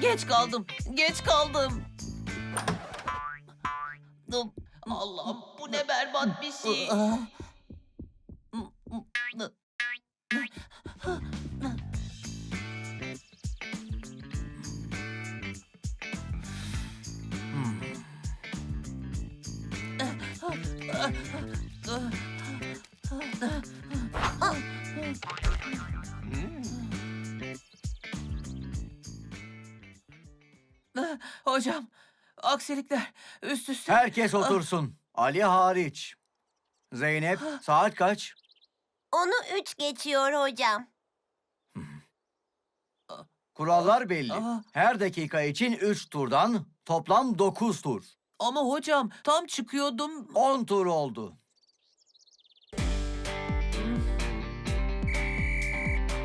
Geç kaldım. Geç kaldım. Allah'ım bu ne berbat bir şey. Hocam, aksilikler üst üste. Herkes otursun. Ali hariç. Zeynep, saat kaç? Onu üç geçiyor hocam. Kurallar belli. Aa. Her dakika için 3 turdan toplam 9 tur. Ama hocam tam çıkıyordum. 10 tur oldu.